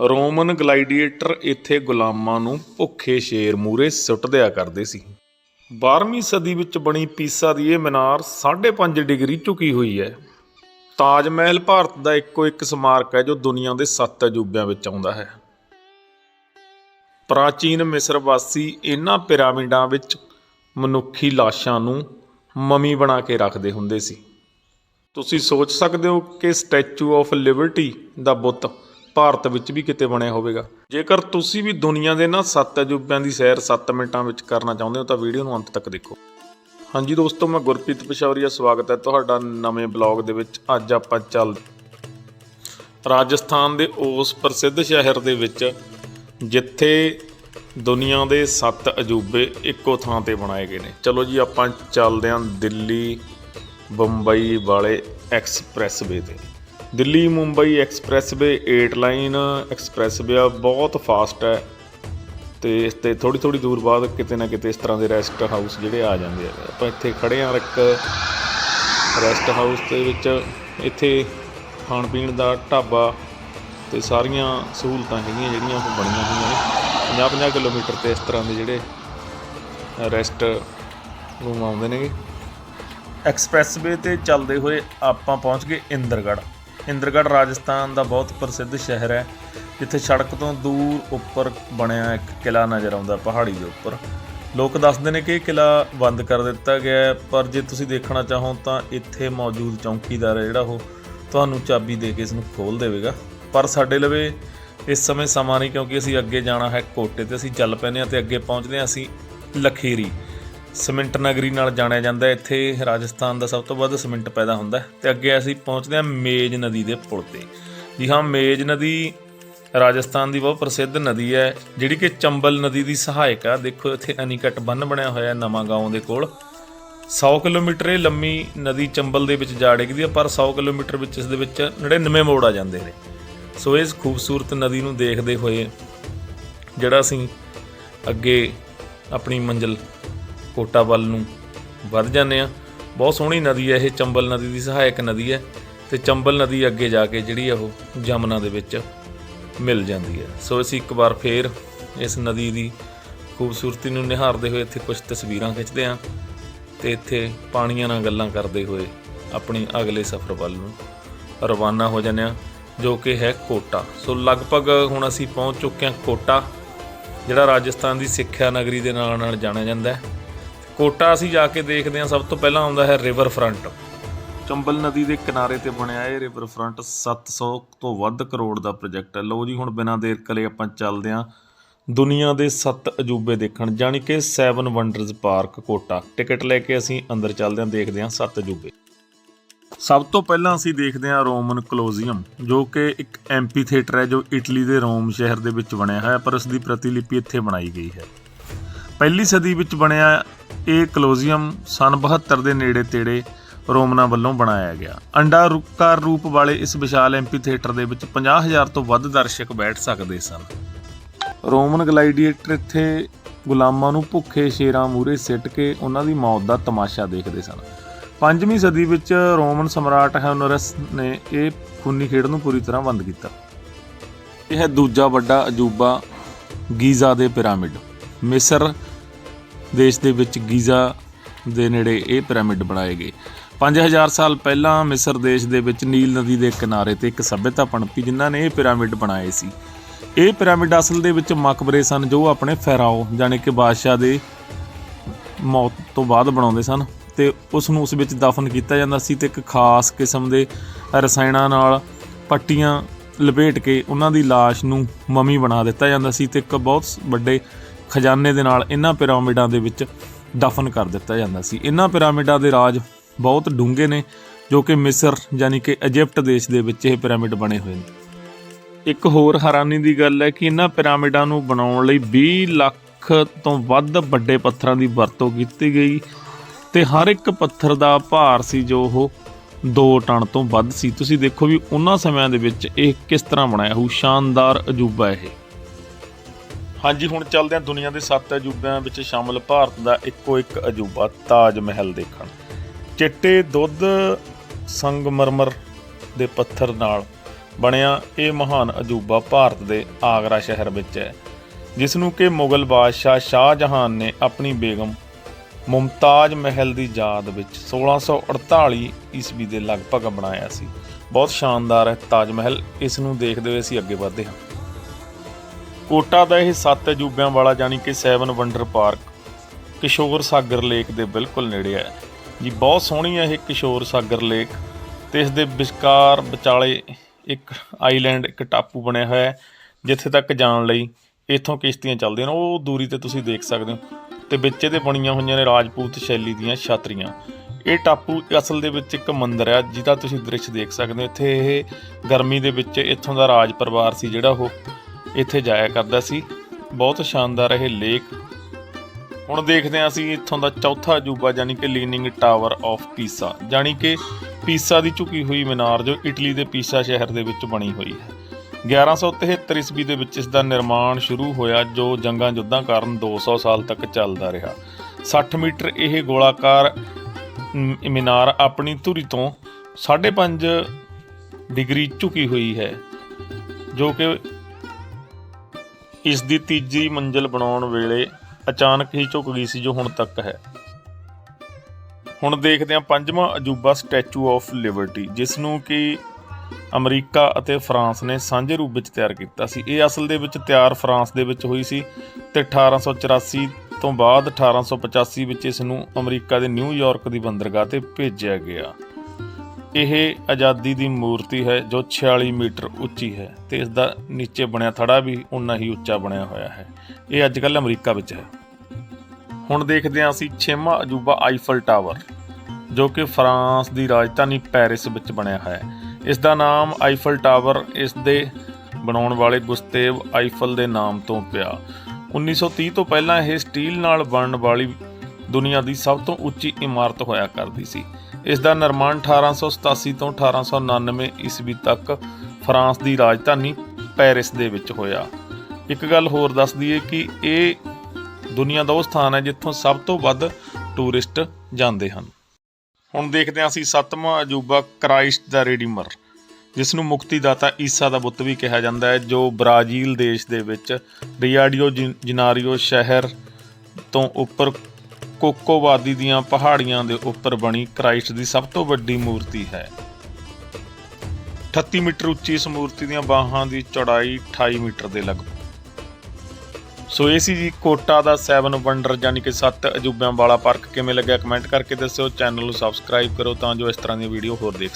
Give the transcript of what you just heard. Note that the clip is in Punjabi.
ਰੋਮਨ ਗਲਾਈਡੀਏਟਰ ਇੱਥੇ ਗੁਲਾਮਾਂ ਨੂੰ ਭੁੱਖੇ ਸ਼ੇਰ ਮੂਰੇ ਸੁੱਟ ਦਿਆ ਕਰਦੇ ਸੀ। 12ਵੀਂ ਸਦੀ ਵਿੱਚ ਬਣੀ ਪੀਸਾ ਦੀ ਇਹ ਮੀਨਾਰ 5.5 ਡਿਗਰੀ ਝੁਕੀ ਹੋਈ ਹੈ। ਤਾਜ ਮਹਿਲ ਭਾਰਤ ਦਾ ਇੱਕੋ ਇੱਕ ਸਮਾਰਕ ਹੈ ਜੋ ਦੁਨੀਆ ਦੇ ਸੱਤ ਅਜੂਬਿਆਂ ਵਿੱਚ ਆਉਂਦਾ ਹੈ। ਪ੍ਰਾਚੀਨ ਮਿਸਰ ਵਾਸੀ ਇਹਨਾਂ ਪਿਰਾਮਿਡਾਂ ਵਿੱਚ ਮਨੁੱਖੀ ਲਾਸ਼ਾਂ ਨੂੰ ਮਮੀ ਬਣਾ ਕੇ ਰੱਖਦੇ ਹੁੰਦੇ ਸੀ। ਤੁਸੀਂ ਸੋਚ ਸਕਦੇ ਹੋ ਕਿ ਸਟੈਚੂ ਆਫ ਲਿਬਰਟੀ ਦਾ ਬੁੱਤ ਭਾਰਤ ਵਿੱਚ ਵੀ ਕਿਤੇ ਬਣਿਆ ਹੋਵੇਗਾ। ਜੇਕਰ ਤੁਸੀਂ ਵੀ ਦੁਨੀਆ ਦੇ ਨਾ ਸੱਤ ਅਜੂਬਿਆਂ ਦੀ ਸੈਰ 7 ਮਿੰਟਾਂ ਵਿੱਚ ਕਰਨਾ ਚਾਹੁੰਦੇ ਹੋ, ਤਾਂ ਵੀਡੀਓ ਨੂੰ ਅੰਤ ਤੱਕ ਦੇਖੋ। ਹਾਂਜੀ ਦੋਸਤੋ, ਮੈਂ ਗੁਰਪ੍ਰੀਤ ਪਸ਼ੌਰੀਆ ਸਵਾਗਤ ਹੈ ਤੁਹਾਡਾ ਨਵੇਂ ਬਲੌਗ ਦੇ ਵਿੱਚ। ਅੱਜ ਆਪਾਂ ਚੱਲ ਰਾਜਸਥਾਨ ਦੇ ਉਸ ਪ੍ਰਸਿੱਧ ਸ਼ਹਿਰ ਦੇ ਵਿੱਚ, ਜਿੱਥੇ ਦੁਨੀਆ ਦੇ ਸੱਤ ਅਜੂਬੇ ਇੱਕੋ ਥਾਂ ਤੇ ਬਣਾਏ ਗਏ ਨੇ। ਚਲੋ ਜੀ, ਆਪਾਂ ਚੱਲਦੇ ਹਾਂ ਦਿੱਲੀ ਬੰਬਈ ਵਾਲੇ ਐਕਸਪ੍ਰੈਸਵੇ ਤੇ। Delhi Mumbai expressway 8 line expressway ਆ, ਬਹੁਤ ਫਾਸਟ ਹੈ। ਤੇ ਇਸ ਤੇ ਥੋੜੀ ਥੋੜੀ ਦੂਰ ਬਾਅਦ ਕਿਤੇ ਨਾ ਕਿਤੇ ਇਸ ਤਰ੍ਹਾਂ ਦੇ ਰੈਸਟ ਹਾਊਸ ਜਿਹੜੇ ਆ ਜਾਂਦੇ ਆ। ਆਪਾਂ ਇੱਥੇ ਖੜੇ ਆ ਇੱਕ ਰੈਸਟ ਹਾਊਸ ਦੇ ਵਿੱਚ। ਇੱਥੇ ਖਾਣ ਪੀਣ ਦਾ ਢਾਬਾ ਤੇ ਸਾਰੀਆਂ ਸਹੂਲਤਾਂ ਹੈਗੀਆਂ ਜਿਹੜੀਆਂ ਉਹ ਬਣੀਆਂ ਹੋਈਆਂ ਨੇ। 50-50 ਕਿਲੋਮੀਟਰ ਤੇ ਇਸ ਤਰ੍ਹਾਂ ਦੇ ਜਿਹੜੇ ਰੈਸਟ ਰੂਮ ਆਉਂਦੇ ਨੇਗੇ। ਐਕਸਪ੍ਰੈਸਵੇ ਤੇ ਚੱਲਦੇ ਹੋਏ ਆਪਾਂ ਪਹੁੰਚ ਗਏ ਇੰਦਰਗੜ੍ਹ। ਇੰਦਰਗੜ੍ਹ ਰਾਜਸਥਾਨ ਦਾ ਬਹੁਤ ਪ੍ਰਸਿੱਧ ਸ਼ਹਿਰ ਹੈ, ਜਿੱਥੇ ਸੜਕ ਤੋਂ ਦੂਰ ਉੱਪਰ ਬਣਿਆ ਇੱਕ ਕਿਲਾ ਨਜ਼ਰ ਆਉਂਦਾ ਪਹਾੜੀ ਦੇ ਉੱਪਰ। ਲੋਕ ਦੱਸਦੇ ਨੇ ਕਿ ਇਹ ਕਿਲਾ ਬੰਦ ਕਰ ਦਿੱਤਾ ਗਿਆ ਪਰ ਜੇ ਤੁਸੀਂ ਦੇਖਣਾ ਚਾਹੋ ਤਾਂ ਇੱਥੇ ਮੌਜੂਦ ਚੌਕੀਦਾਰ ਹੈ ਜਿਹੜਾ ਉਹ ਤੁਹਾਨੂੰ ਚਾਬੀ ਦੇ ਕੇ ਇਸ ਨੂੰ ਖੋਲ ਦੇਵੇਗਾ। ਪਰ ਸਾਡੇ ਲਵੇ ਇਸ ਸਮੇਂ ਸਮਾਂ ਨਹੀਂ, ਕਿਉਂਕਿ ਅਸੀਂ ਅੱਗੇ ਜਾਣਾ ਹੈ ਕੋਟੇ ਤੇ, ਅਸੀਂ ਚੱਲ ਪੈਨੇ ਆ ਤੇ ਅੱਗੇ ਪਹੁੰਚਦੇ ਹਾਂ ਅਸੀਂ ਲਖੀਰੀ। ਸਿਮਿੰਟ ਨਗਰੀ ਨਾਲ ਜਾਣਿਆ ਜਾਂਦਾ ਇੱਥੇ ਰਾਜਸਥਾਨ ਦਾ ਸਭ ਤੋਂ ਵੱਧ ਸਿਮਿੰਟ ਪੈਦਾ ਹੁੰਦਾ ਹੈ ਤੇ ਅੱਗੇ ਅਸੀਂ ਪਹੁੰਚਦੇ ਹਾਂ ਮੇਜ ਨਦੀ ਦੇ ਪੁਲ ਤੇ। ਜੀ ਹਾਂ, ਮੇਜ ਨਦੀ ਰਾਜਸਥਾਨ ਦੀ ਬਹੁਤ ਪ੍ਰਸਿੱਧ ਨਦੀ ਹੈ, ਜਿਹੜੀ ਕਿ ਚੰਬਲ ਨਦੀ ਦੀ ਸਹਾਇਕ ਆ। ਦੇਖੋ, ਇੱਥੇ ਅਨੀਕਟ ਬੰਨ ਬਣਿਆ ਹੋਇਆ ਨਵਾਂ ਗਾਉਂ ਦੇ ਕੋਲ। 100 ਕਿਲੋਮੀਟਰ ਇਹ ਲੰਮੀ ਨਦੀ ਚੰਬਲ ਦੇ ਵਿੱਚ ਜਾ ਡਿੱਗਦੀ ਹੈ, ਪਰ 100 ਕਿਲੋਮੀਟਰ ਵਿੱਚ ਇਸ ਦੇ ਵਿੱਚ 99 ਮੋੜ ਆ ਜਾਂਦੇ ਨੇ। ਸੋ ਇਸ ਖੂਬਸੂਰਤ ਨਦੀ ਨੂੰ ਦੇਖਦੇ ਹੋਏ ਜਿਹੜਾ ਅਸੀਂ ਅੱਗੇ ਆਪਣੀ ਮੰਜ਼ਿਲ ਕੋਟਾ ਵੱਲ ਨੂੰ ਵੱਧ ਜਾਂਦੇ ਆ ਬਹੁਤ ਸੋਹਣੀ ਨਦੀ ਹੈ ਇਹ, ਚੰਬਲ ਨਦੀ ਦੀ ਸਹਾਇਕ ਨਦੀ ਹੈ ਤੇ ਚੰਬਲ ਨਦੀ ਅੱਗੇ ਜਾ ਕੇ ਜਿਹੜੀ ਆ ਉਹ ਜਮਨਾ ਦੇ ਵਿੱਚ ਮਿਲ ਜਾਂਦੀ ਹੈ। ਸੋ ਅਸੀਂ ਇੱਕ ਵਾਰ ਫੇਰ ਇਸ ਨਦੀ ਦੀ ਖੂਬਸੂਰਤੀ ਨੂੰ ਨਿਹਾਰਦੇ ਹੋਏ ਇੱਥੇ ਕੁਝ ਤਸਵੀਰਾਂ ਖਿੱਚਦੇ ਹਾਂ ਤੇ ਇੱਥੇ ਪਾਣੀਆਂ ਨਾਲ ਗੱਲਾਂ ਕਰਦੇ ਹੋਏ ਆਪਣੀ ਅਗਲੇ ਸਫ਼ਰ ਵੱਲ ਨੂੰ ਰਵਾਨਾ ਹੋ ਜਾਂਦੇ ਹਾਂ, ਜੋ ਕਿ ਹੈ ਕੋਟਾ। ਸੋ ਲਗਭਗ ਹੁਣ ਅਸੀਂ ਪਹੁੰਚ ਚੁੱਕੇ ਹਾਂ ਕੋਟਾ, ਜਿਹੜਾ ਰਾਜਸਥਾਨ ਦੀ ਸਿੱਖਿਆ ਨਗਰੀ ਦੇ ਨਾਲ ਨਾਲ ਜਾਣਿਆ ਜਾਂਦਾ ਹੈ। ਕੋਟਾ ਅਸੀਂ ਜਾ ਕੇ ਦੇਖਦੇ ਹਾਂ, ਸਭ ਤੋਂ ਪਹਿਲਾਂ ਆਉਂਦਾ ਹੈ ਰਿਵਰ ਫਰੰਟ ਚੰਬਲ ਨਦੀ ਦੇ ਕਿਨਾਰੇ ਤੇ ਬਣਿਆ ਇਹ ਰਿਵਰ ਫਰੰਟ 700 ਤੋਂ ਵੱਧ ਕਰੋੜ ਦਾ ਪ੍ਰੋਜੈਕਟ ਹੈ। ਲਓ ਜੀ, ਹੁਣ ਬਿਨਾਂ ਦੇਰ ਕਲੇ ਆਪਾਂ ਚੱਲਦੇ ਹਾਂ ਦੁਨੀਆ ਦੇ 7 ਅਜੂਬੇ ਦੇਖਣ, ਜਾਣੀ ਕਿ 7 ਵੰਡਰਸ ਪਾਰਕ ਕੋਟਾ। ਟਿਕਟ ਲੈ ਕੇ ਅਸੀਂ ਅੰਦਰ ਚੱਲਦੇ ਹਾਂ, ਦੇਖਦੇ ਹਾਂ 7 ਅਜੂਬੇ। ਸਭ ਤੋਂ ਪਹਿਲਾਂ ਅਸੀਂ ਦੇਖਦੇ ਹਾਂ ਰੋਮਨ ਕਲੋਜ਼ੀਅਮ ਜੋ ਕਿ ਇੱਕ ਐਂਪੀ ਥੀਏਟਰ ਹੈ, ਜੋ ਇਟਲੀ ਦੇ ਰੋਮ ਸ਼ਹਿਰ ਦੇ ਵਿੱਚ ਬਣਿਆ ਹੋਇਆ ਪਰ ਇਸ ਦੀ ਪ੍ਰਤੀਲਿਪੀ ਇੱਥੇ ਬਣਾਈ ਗਈ ਹੈ। ਪਹਿਲੀ ਸਦੀ ਵਿੱਚ ਬਣਿਆ ਇਹ ਕਲੋਜ਼ੀਅਮ ਸਨ 72 ਦੇ ਨੇੜੇ ਤੇੜੇ ਰੋਮਨਾਂ ਵੱਲੋਂ ਬਣਾਇਆ ਗਿਆ। ਅੰਡਾ ਰੁਕਾਰ ਰੂਪ ਵਾਲੇ ਇਸ ਵਿਸ਼ਾਲ ਐਂਪੀ ਥੀਏਟਰ ਦੇ ਵਿੱਚ 50000 ਤੋਂ ਵੱਧ ਦਰਸ਼ਕ ਬੈਠ ਸਕਦੇ ਸਨ। ਰੋਮਨ ਗਲਾਈਡੀਏਟਰ ਇੱਥੇ ਗੁਲਾਮਾਂ ਨੂੰ ਭੁੱਖੇ ਸ਼ੇਰਾਂ ਮੂਹਰੇ ਸਿੱਟ ਕੇ ਉਹਨਾਂ ਦੀ ਮੌਤ ਦਾ ਤਮਾਸ਼ਾ ਦੇਖਦੇ ਸਨ। ਪੰਜਵੀਂ ਸਦੀ ਵਿੱਚ ਰੋਮਨ ਸਮਰਾਟ ਹੈਨਰਸ ਨੇ ਇਹ ਖੂਨੀ ਖੇਡ ਨੂੰ ਪੂਰੀ ਤਰ੍ਹਾਂ ਬੰਦ ਕੀਤਾ। ਇਹ ਹੈ ਦੂਜਾ ਵੱਡਾ ਅਜੂਬਾ ਗੀਜ਼ਾ ਦੇ ਪਿਰਾਮਿਡ। ਮਿਸਰ ਦੇਸ਼ ਦੇ ਵਿੱਚ ਗੀਜ਼ਾ ਦੇ ਨੇੜੇ ਇਹ ਪਿਰਾਮਿਡ ਬਣਾਏ ਗਏ। 5000 ਸਾਲ ਪਹਿਲਾਂ ਮਿਸਰ ਦੇਸ਼ ਦੇ ਵਿੱਚ ਨੀਲ ਨਦੀ ਦੇ ਕਿਨਾਰੇ ਤੇ ਇੱਕ ਸਭਿਅਤਾ ਪਣਪੀ ਜਿਨ੍ਹਾਂ ਨੇ ਇਹ ਪਿਰਾਮਿਡ ਬਣਾਏ ਸੀ। ਇਹ ਪਿਰਾਮਿਡ ਅਸਲ ਦੇ ਵਿੱਚ ਮਕਬਰੇ ਸਨ ਜੋ ਆਪਣੇ ਫੈਰਾਓ ਜਾਣੀ ਕਿ ਬਾਦਸ਼ਾਹ ਦੇ ਮੌਤ ਤੋਂ ਬਾਅਦ ਬਣਾਉਂਦੇ ਸਨ ਤੇ ਉਸ ਨੂੰ ਉਸ ਵਿੱਚ ਦਫਨ ਕੀਤਾ ਜਾਂਦਾ ਸੀ ਤੇ ਇੱਕ ਖਾਸ ਕਿਸਮ ਦੇ ਰਸਾਇਣਾਂ ਨਾਲ ਪੱਟੀਆਂ ਲਪੇਟ ਕੇ ਉਹਨਾਂ ਦੀ ਲਾਸ਼ ਨੂੰ ਮਮੀ ਬਣਾ ਦਿੱਤਾ ਜਾਂਦਾ ਸੀ ਤੇ ਇੱਕ ਬਹੁਤ ਵੱਡੇ ਖਜ਼ਾਨੇ ਦੇ ਨਾਲ ਇਹਨਾਂ ਪਿਰਾਮਿਡਾਂ ਦੇ ਵਿੱਚ ਦਫਨ ਕਰ ਦਿੱਤਾ ਜਾਂਦਾ ਸੀ। ਇਹਨਾਂ ਪਿਰਾਮਿਡਾਂ ਦੇ ਰਾਜ ਬਹੁਤ ਡੂੰਘੇ ਨੇ, ਜੋ ਕਿ ਮਿਸਰ ਯਾਨੀ ਕਿ ਇਜਿਪਟ ਦੇਸ਼ ਦੇ ਵਿੱਚ ਇਹ ਪਿਰਾਮਿਡ ਬਣੇ ਹੋਏ ਨੇ। ਇੱਕ ਹੋਰ ਹੈਰਾਨੀ ਦੀ ਗੱਲ ਹੈ ਕਿ ਇਹਨਾਂ ਪਿਰਾਮਿਡਾਂ ਨੂੰ ਬਣਾਉਣ ਲਈ 20 ਲੱਖ ਤੋਂ ਵੱਧ ਵੱਡੇ ਪੱਥਰਾਂ ਦੀ ਵਰਤੋਂ ਕੀਤੀ ਗਈ ਤੇ ਹਰ ਇੱਕ ਪੱਥਰ ਦਾ ਭਾਰ ਸੀ ਜੋ ਉਹ 2 ਟਨ ਤੋਂ ਵੱਧ ਸੀ। ਤੁਸੀਂ ਦੇਖੋ ਵੀ ਉਹਨਾਂ ਸਮਿਆਂ ਦੇ ਵਿੱਚ ਇਹ ਕਿਸ ਤਰ੍ਹਾਂ ਬਣਾਇਆ ਹੋਊ, ਸ਼ਾਨਦਾਰ ਅਜੂਬਾ ਇਹ। ਹਾਂਜੀ, ਹੁਣ ਚੱਲਦੇ ਹਾਂ ਦੁਨੀਆ ਦੇ ਸੱਤ ਅਜੂਬਿਆਂ ਵਿੱਚ ਸ਼ਾਮਲ, ਭਾਰਤ ਦਾ ਇੱਕੋ ਇੱਕ ਅਜੂਬਾ, ਤਾਜ ਮਹਿਲ ਦੇਖਣ। ਚਿੱਟੇ ਦੁੱਧ ਸੰਗਮਰਮਰ ਦੇ ਪੱਥਰ ਨਾਲ ਬਣਿਆ ਇਹ ਮਹਾਨ ਅਜੂਬਾ ਭਾਰਤ ਦੇ ਆਗਰਾ ਸ਼ਹਿਰ ਵਿੱਚ ਹੈ ਜਿਸ ਨੂੰ ਕਿ ਮੁਗਲ ਬਾਦਸ਼ਾਹ ਸ਼ਾਹਜਹਾਨ ਨੇ ਆਪਣੀ ਬੇਗਮ ਮੁਮਤਾਜ਼ ਮਹਿਲ ਦੀ ਯਾਦ ਵਿੱਚ 1648 ਈਸਵੀ ਦੇ ਲਗਭਗ ਬਣਾਇਆ ਸੀ। ਬਹੁਤ ਸ਼ਾਨਦਾਰ ਹੈ ਤਾਜ ਮਹਿਲ, ਇਸ ਨੂੰ ਦੇਖਦੇ ਹੋਏ ਅਸੀਂ ਅੱਗੇ ਵਧਦੇ ਹਾਂ। ਕੋਟਾ ਦਾ ਇਹ ਸੱਤ ਅਜੂਬਿਆਂ ਵਾਲਾ ਜਾਨੀ ਕਿ seven wonder park Kishore Sagar lake ਦੇ ਬਿਲਕੁਲ ਨੇੜੇ ਹੈ। ਜੀ, ਬਹੁਤ ਸੋਹਣੀ ਹੈ ਇਹ ਕਿਸ਼ੋਰ ਸਾਗਰ ਲੇਕ ਤੇ ਇਸ ਦੇ ਵਿਚਕਾਰ ਵਿਚਾਲੇ ਇੱਕ ਆਈਲੈਂਡ, ਇੱਕ ਟਾਪੂ ਬਣਿਆ ਹੋਇਆ ਹੈ, ਜਿੱਥੇ ਤੱਕ ਜਾਣ ਲਈ ਇੱਥੋਂ ਕਿਸ਼ਤੀਆਂ ਚੱਲਦੀਆਂ ਨੇ। ਉਹ ਦੂਰੀ ਤੇ ਤੁਸੀਂ ਦੇਖ ਸਕਦੇ ਹੋ ਤੇ ਵਿੱਚ ਇਹਦੇ ਬਣੀਆਂ ਹੋਈਆਂ ਨੇ ਰਾਜਪੂਤ ਸ਼ੈਲੀ ਦੀਆਂ ਛਾਤਰੀਆਂ। ਇਹ ਟਾਪੂ ਅਸਲ ਦੇ ਵਿੱਚ ਇੱਕ ਮੰਦਿਰ ਹੈ, ਜਿਹਦਾ ਤੁਸੀਂ ਦ੍ਰਿਸ਼ ਦੇਖ ਸਕਦੇ ਹੋ। ਇੱਥੇ ਇਹ ਗਰਮੀ ਦੇ ਵਿੱਚ ਇੱਥੋਂ ਦਾ ਰਾਜ ਪਰਿਵਾਰ ਸੀ ਜਿਹੜਾ ਉਹ ਇੱਥੇ ਜਾਇਆ ਕਰਦਾ ਸੀ। ਬਹੁਤ ਸ਼ਾਨਦਾਰ ਇਹ ਲੇਕ। ਹੁਣ ਦੇਖਦੇ ਹਾਂ ਅਸੀਂ ਇੱਥੋਂ ਦਾ ਚੌਥਾ ਅਜੂਬਾ ਯਾਨੀ ਕਿ ਲੀਨਿੰਗ ਟਾਵਰ ਆਫ ਪੀਸਾ। ਯਾਨੀ ਕਿ ਪੀਸਾ ਦੀ ਝੁਕੀ ਹੋਈ ਮੀਨਾਰ ਜੋ ਇਟਲੀ ਦੇ ਪੀਸਾ ਸ਼ਹਿਰ ਦੇ ਵਿੱਚ ਬਣੀ ਹੋਈ ਹੈ। 1173 ਈਸਵੀ ਦੇ ਵਿੱਚ ਇਸ ਦਾ ਨਿਰਮਾਣ ਸ਼ੁਰੂ ਹੋਇਆ ਜੋ ਜੰਗਾਂ ਯੁੱਧਾਂ ਕਾਰਨ 200 ਸਾਲ ਤੱਕ ਚੱਲਦਾ ਰਿਹਾ। 60 ਮੀਟਰ ਇਹ ਗੋਲਾਕਾਰ ਮੀਨਾਰ ਆਪਣੀ ਧੁਰੀ ਤੋਂ 5.5 ਡਿਗਰੀ ਝੁਕੀ ਹੋਈ ਹੈ, ਜੋ ਕਿ ਇਸ ਦੀ ਤੀਜੀ ਮੰਜ਼ਲ ਬਣਾਉਣ ਵੇਲੇ ਅਚਾਨਕ ਹੀ ਝੁਕ ਗਈ ਸੀ ਜੋ ਹੁਣ ਤੱਕ ਹੈ। ਹੁਣ ਦੇਖਦੇ ਹਾਂ ਪੰਜਵਾਂ ਅਜੂਬਾ ਸਟੈਚੂ ਆਫ ਲਿਬਰਟੀ, ਜਿਸ ਨੂੰ ਕਿ ਅਮਰੀਕਾ ਅਤੇ ਫਰਾਂਸ ਨੇ ਸਾਂਝੇ ਰੂਪ ਵਿੱਚ ਤਿਆਰ ਕੀਤਾ ਸੀ। ਇਹ ਅਸਲ ਦੇ ਵਿੱਚ ਤਿਆਰ ਫਰਾਂਸ ਦੇ ਵਿੱਚ ਹੋਈ ਸੀ ਤੇ 1884 ਤੋਂ ਬਾਅਦ 1885 ਵਿੱਚ ਇਸ ਨੂੰ ਅਮਰੀਕਾ ਦੇ ਨਿਊਯਾਰਕ ਦੀ ਬੰਦਰਗਾਹ ਤੇ ਭੇਜਿਆ ਗਿਆ। ਇਹ ਆਜ਼ਾਦੀ ਦੀ ਮੂਰਤੀ ਹੈ ਜੋ 46 ਮੀਟਰ ਉੱਚੀ ਹੈ ਤੇ ਇਸ ਦਾ ਨੀਚੇ ਬਣਿਆ ਥੜਾ ਵੀ ਉਨਾ ਹੀ ਉੱਚਾ ਬਣਿਆ ਹੋਇਆ ਹੈ। ਇਹ ਅੱਜ ਕੱਲ੍ਹ ਅਮਰੀਕਾ ਵਿੱਚ ਹੈ। ਹੁਣ ਦੇਖਦੇ ਹਾਂ ਅਸੀਂ ਛੇਵਾਂ ਅਜੂਬਾ ਆਈਫਲ ਟਾਵਰ, ਜੋ ਕਿ ਫਰਾਂਸ ਦੀ ਰਾਜਧਾਨੀ ਪੈਰਿਸ ਵਿੱਚ ਬਣਿਆ ਹੈ। ਇਸ ਦਾ ਨਾਮ ਆਈਫਲ ਟਾਵਰ ਇਸ ਦੇ ਬਣਾਉਣ ਵਾਲੇ ਗੁਸਤੇਵ ਆਈਫਲ ਦੇ ਨਾਮ ਤੋਂ ਪਿਆ। 1930 ਤੋਂ ਪਹਿਲਾਂ ਇਹ ਸਟੀਲ ਨਾਲ ਬਣਨ ਵਾਲੀ ਦੁਨੀਆ ਦੀ ਸਭ ਤੋਂ ਉੱਚੀ ਇਮਾਰਤ ਹੋਇਆ ਕਰਦੀ ਸੀ। ਇਸ ਦਾ ਨਿਰਮਾਣ 1887 ਤੋਂ 1899 ਈਸਵੀ ਤੱਕ ਫਰਾਂਸ ਦੀ ਰਾਜਧਾਨੀ ਪੈਰਿਸ ਦੇ ਵਿੱਚ ਹੋਇਆ। ਇੱਕ ਗੱਲ ਹੋਰ ਦੱਸ ਦਈਏ ਕਿ ਇਹ ਦੁਨੀਆ ਦਾ ਉਹ ਸਥਾਨ ਹੈ ਜਿੱਥੋਂ ਸਭ ਤੋਂ ਵੱਧ ਟੂਰਿਸਟ ਜਾਂਦੇ ਹਨ। ਹੁਣ ਦੇਖਦੇ ਹਾਂ ਅਸੀਂ ਸੱਤਵਾਂ ਅਜੂਬਾ ਕ੍ਰਾਈਸਟ ਦਾ ਰੈਡੀਮਰ, ਜਿਸ ਨੂੰ ਮੁਕਤੀਦਾਤਾ ਈਸਾ ਦਾ ਬੁੱਤ ਵੀ ਕਿਹਾ ਜਾਂਦਾ ਹੈ, ਜੋ ਬ੍ਰਾਜ਼ੀਲ ਦੇਸ਼ ਦੇ ਵਿੱਚ ਰਿਆਡੀਓ ਜਿ- ਜਨਾਰੀਓ ਸ਼ਹਿਰ ਤੋਂ ਉੱਪਰ ਕੋਕੋਵਾਦੀ ਦੀਆਂ ਪਹਾੜੀਆਂ ਦੇ ਉੱਪਰ ਬਣੀ ਕ੍ਰਾਈਸਟ ਦੀ ਸਭ ਤੋਂ ਵੱਡੀ ਮੂਰਤੀ ਹੈ। 38 ਮੀਟਰ ਉੱਚੀ ਇਸ ਮੂਰਤੀ ਦੀਆਂ ਬਾਹਾਂ ਦੀ ਚੌੜਾਈ 28 ਮੀਟਰ ਦੇ ਲਗਭਗ। ਸੋ ਇਹ ਸੀ ਜੀ ਕੋਟਾ ਦਾ 7 ਵੰਡਰ ਯਾਨੀ ਕਿ 7 ਅਜੂਬਿਆਂ ਵਾਲਾ ਪਾਰਕ। ਕਿਵੇਂ ਲੱਗਿਆ ਕਮੈਂਟ ਕਰਕੇ ਦੱਸਿਓ, ਚੈਨਲ ਨੂੰ ਸਬਸਕ੍ਰਾਈਬ ਕਰੋ ਤਾਂ ਜੋ ਇਸ ਤਰ੍ਹਾਂ ਦੀਆਂ ਵੀਡੀਓ ਹੋਰ ਦੇਖ